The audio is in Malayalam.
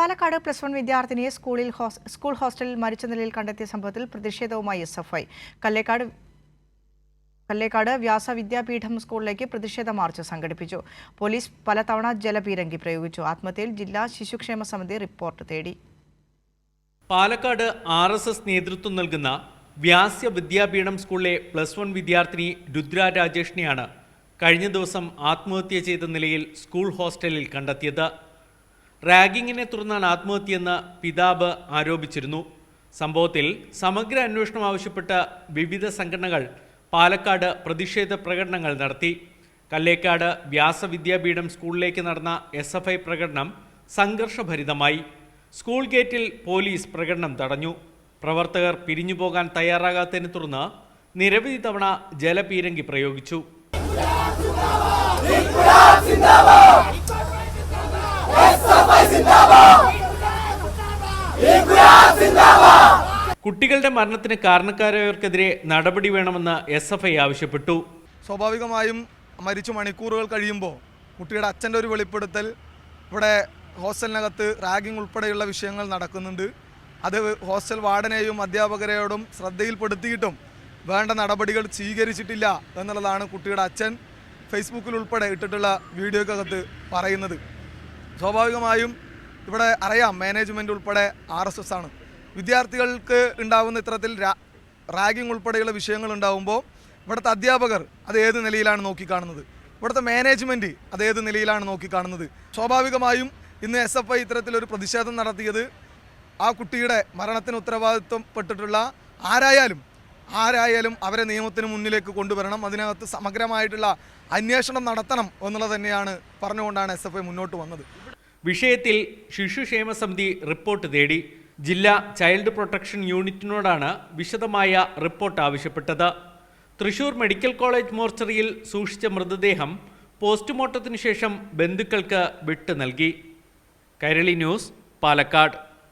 പാലക്കാട് പ്ലസ് വൺ വിദ്യാർത്ഥിനിയെ സ്കൂളിൽ സ്കൂൾ ഹോസ്റ്റലിൽ മരിച്ച നിലയിൽ കണ്ടെത്തിയ സംഭവത്തിൽ പ്രതിഷേധവുമായി S F I. Kallekkad Kallekkad Vyasa Vidyapeedham സ്കൂളിലേക്ക് പ്രതിഷേധ മാർച്ച് സംഘടിപ്പിച്ചു. പോലീസ് പലതവണ ജലപീരങ്കി പ്രയോഗിച്ചു. ആത്മഹത്യയിൽ ജില്ലാ ശിശുക്ഷേമ സമിതി റിപ്പോർട്ട് തേടി. പാലക്കാട് ആർ എസ് എസ് നേതൃത്വം നൽകുന്ന വ്യാസ്യ വിദ്യാപീഠം സ്കൂളിലെ പ്ലസ് വൺ വിദ്യാർത്ഥിനി രുദ്ര രാജേഷിനെയാണ് കഴിഞ്ഞ ദിവസം ആത്മഹത്യ ചെയ്ത നിലയിൽ സ്കൂൾ ഹോസ്റ്റലിൽ കണ്ടെത്തിയത്. റാഗിങ്ങിനെ തുടർന്നാണ് ആത്മഹത്യയെന്ന് പിതാവ് ആരോപിച്ചിരുന്നു. സംഭവത്തിൽ സമഗ്ര അന്വേഷണം ആവശ്യപ്പെട്ട വിവിധ സംഘടനകൾ പാലക്കാട് പ്രതിഷേധ പ്രകടനങ്ങൾ നടത്തി. കല്ലേക്കാട് വ്യാസവിദ്യാപീഠം സ്കൂളിലേക്ക് നടന്ന എസ് എഫ് ഐ പ്രകടനം സംഘർഷഭരിതമായി. സ്കൂൾ ഗേറ്റിൽ പോലീസ് പ്രകടനം തടഞ്ഞു. പ്രവർത്തകർ പിരിഞ്ഞു പോകാൻ തയ്യാറാകാത്തതിനെ തുടർന്ന് നിരവധി തവണ ജലപീരങ്കി പ്രയോഗിച്ചു. കുട്ടികളുടെ മരണത്തിന് കാരണക്കാരായവർക്കെതിരെ നടപടി വേണമെന്ന് എസ് എഫ് ഐ ആവശ്യപ്പെട്ടു. സ്വാഭാവികമായും മരിച്ചു മണിക്കൂറുകൾ കഴിയുമ്പോൾ കുട്ടിയുടെ അച്ഛന്റെ ഒരു വെളിപ്പെടുത്തൽ ഇവിടെ ഹോസ്റ്റലിനകത്ത് റാഗിംഗ് ഉൾപ്പെടെയുള്ള വിഷയങ്ങൾ നടക്കുന്നുണ്ട്. അത് ഹോസ്റ്റൽ വാർഡനെയും അധ്യാപകരെയോടും ശ്രദ്ധയിൽപ്പെടുത്തിയിട്ടും വേണ്ട നടപടികൾ സ്വീകരിച്ചിട്ടില്ല എന്നുള്ളതാണ് കുട്ടിയുടെ അച്ഛൻ ഫേസ്ബുക്കിൽ ഉൾപ്പെടെ ഇട്ടിട്ടുള്ള വീഡിയോക്കകത്ത് പറയുന്നത്. സ്വാഭാവികമായും ഇവിടെ അറിയാം മാനേജ്മെന്റ് ഉൾപ്പെടെ ആർ എസ് എസ് ആണ്. വിദ്യാർത്ഥികൾക്ക് ഉണ്ടാകുന്ന ഇത്തരത്തിൽ റാഗിംഗ് ഉൾപ്പെടെയുള്ള വിഷയങ്ങൾ ഉണ്ടാകുമ്പോൾ ഇവിടുത്തെ അധ്യാപകർ അത് ഏത് നിലയിലാണ് നോക്കിക്കാണുന്നത്? ഇവിടുത്തെ മാനേജ്മെന്റ് അത് ഏത് നിലയിലാണ് നോക്കിക്കാണുന്നത്? സ്വാഭാവികമായും ഇന്ന് എസ് എഫ് ഐ ഇത്തരത്തിലൊരു പ്രതിഷേധം നടത്തിയത് ആ കുട്ടിയുടെ മരണത്തിന് ഉത്തരവാദിത്വപ്പെട്ടിട്ടുള്ള ആരായാലും ആരായാലും അവരെ നിയമത്തിന് മുന്നിലേക്ക് കൊണ്ടുവരണം അതിനകത്ത് സമഗ്രമായിട്ടുള്ള അന്വേഷണം നടത്തണം എന്നുള്ളത് തന്നെയാണ് പറഞ്ഞുകൊണ്ടാണ് എസ് മുന്നോട്ട് വന്നത്. വിഷയത്തിൽ ശിശുക്ഷേമ സമിതി റിപ്പോർട്ട് തേടി ജില്ലാ ചൈൽഡ് പ്രൊട്ടക്ഷൻ യൂണിറ്റിനോടാണ് വിശദമായ റിപ്പോർട്ട് ആവശ്യപ്പെട്ടത്. തൃശൂർ മെഡിക്കൽ കോളേജ് മോർച്ചറിയിൽ സൂക്ഷിച്ച മൃതദേഹം പോസ്റ്റ്മോർട്ടത്തിനു ശേഷം ബന്ധുക്കൾക്ക് വിട്ടു നൽകി. കൈരളി ന്യൂസ് പാലക്കാട്.